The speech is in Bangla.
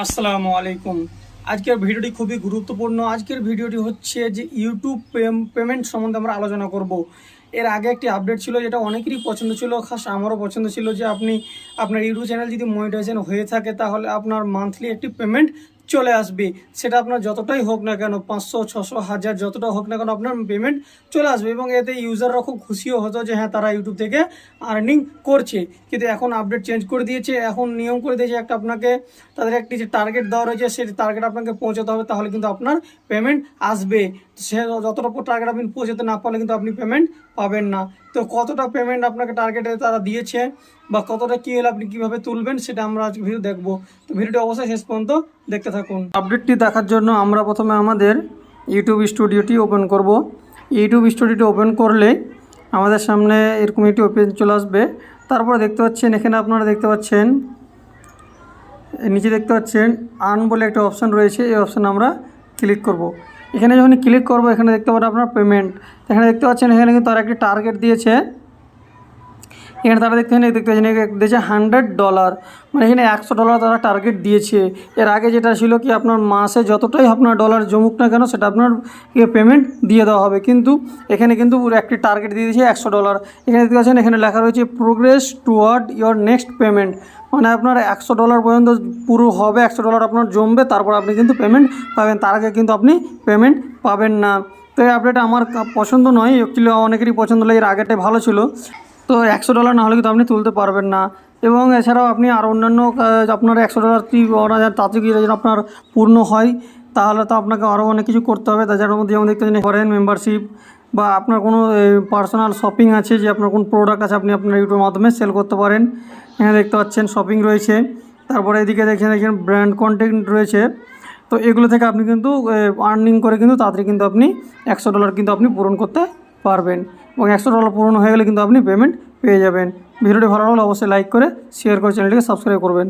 আসসালামু আলাইকুম। আজকের ভিডিওটি খুবই গুরুত্বপূর্ণ। আজকের ভিডিওটি হচ্ছে যে ইউটিউব পেমেন্ট সম্বন্ধে আমরা আলোচনা করব। এর আগে একটি আপডেট ছিল যেটা অনেকেরই পছন্দ ছিল, খাস আমারও পছন্দ ছিল যে আপনি আপনার ইউটিউব চ্যানেল যদি মনিটাইজেশন হয়ে থাকে, তাহলে আপনার মান্থলি একটি পেমেন্ট চলে আসবে। সেটা আপনার যতটাই হোক না কেন, পাঁচশো, ছশো, হাজার, যতটা হোক না কেন আপনার পেমেন্ট চলে আসবে এবং এতে ইউজাররা খুব খুশিও হতো যে হ্যাঁ তারা ইউটিউব থেকে আর্নিং করছে। কিন্তু এখন আপডেট চেঞ্জ করে দিয়েছে, এখন নিয়ম করে দিয়েছে একটা আপনাকে, তাদের একটি যে টার্গেট দেওয়া রয়েছে, সেই টার্গেট আপনাকে পৌঁছাতে হবে, তাহলে কিন্তু আপনার পেমেন্ট আসবে। সে যতটা টার্গেট আপনি পৌঁছাতে না পারলে কিন্তু আপনি পেমেন্ট পাবেন না। তো কতটা পেমেন্ট আপনাকে টার্গেটে তারা দিয়েছে বা কতটা কী হলে আপনি কীভাবে তুলবেন সেটা আমরা আজকে ভিডিও দেখব। তো ভিডিওটি অবশ্যই শেষ পর্যন্ত দেখতে থাকুন। আপডেটটি দেখার জন্য আমরা প্রথমে আমাদের ইউটিউব স্টুডিওটি ওপেন করব। ইউটিউব স্টুডিওটি ওপেন করলে আমাদের সামনে এরকম একটি ওপেন চলে আসবে। তারপরে দেখতে পাচ্ছেন, এখানে আপনারা দেখতে পাচ্ছেন, নিচে দেখতে পাচ্ছেন আর্ন বলে একটা অপশান রয়েছে, এই অপশানে আমরা ক্লিক করব। এখানে যখন ক্লিক করব, এখানে দেখতে পারেন আপনার পেমেন্ট এখানে দেখতে পাচ্ছেন, এখানে কিন্তু আর একটি টার্গেট দিয়েছে। এখানে তারা দেখতে দেখতে পাচ্ছেন দিয়েছে হান্ড্রেড ডলার মানে এখানে একশো ডলার তারা টার্গেট দিয়েছে। এর আগে যেটা ছিল কি আপনার মাসে যতটাই আপনার ডলার জমুক না কেন সেটা আপনার পেমেন্ট দিয়ে দেওয়া হবে। কিন্তু এখানে কিন্তু একটি টার্গেট দিয়ে দিয়েছে একশো ডলার এখানে দেখতে পাচ্ছেন, এখানে লেখা রয়েছে progress toward your next payment মানে আপনার একশো ডলার পর্যন্ত পুরো হবে, একশো ডলার আপনার জমবে, তারপর আপনি কিন্তু পেমেন্ট পাবেন। তার আগে কিন্তু আপনি পেমেন্ট পাবেন না। তো এই আপডেট আমার পছন্দ নয়। অ্যাকচুয়ালি অনেকেরই পছন্দ হলো এর আগেটাই ভালো ছিল। তো একশো ডলার না হলে কিন্তু আপনি তুলতে পারবেন না। এবং এছাড়াও আপনি আর অন্যান্য আপনার একশো ডলার তাড়াতাড়ি যেন আপনার পূর্ণ হয়, তাহলে তো আপনাকে আরও অনেক কিছু করতে হবে। তাছাড়ার মধ্যে যেমন দেখতে ফরেন মেম্বারশিপ বা আপনার কোনো পার্সোনাল শপিং আছে, যে আপনার কোন প্রোডাক্ট আছে, আপনি আপনার ইউটিউবের মাধ্যমে সেল করতে পারেন। এখানে দেখতে পাচ্ছেন শপিং রয়েছে। তারপরে এদিকে দেখছেন এখানে ব্র্যান্ড কন্টেন্ট রয়েছে। তো এগুলো থেকে আপনি কিন্তু আর্নিং করে কিন্তু তাড়াতাড়ি কিন্তু আপনি একশো ডলার কিন্তু আপনি পূরণ করতে পারবেন এবং একশো ডলার পূরণ হয়ে গেলে কিন্তু আপনি পেমেন্ট পেয়ে যাবেন। ভিডিওটি ভালো লাগলে অবশ্যই লাইক করে শেয়ার করে চ্যানেলটিকে সাবস্ক্রাইব করবেন।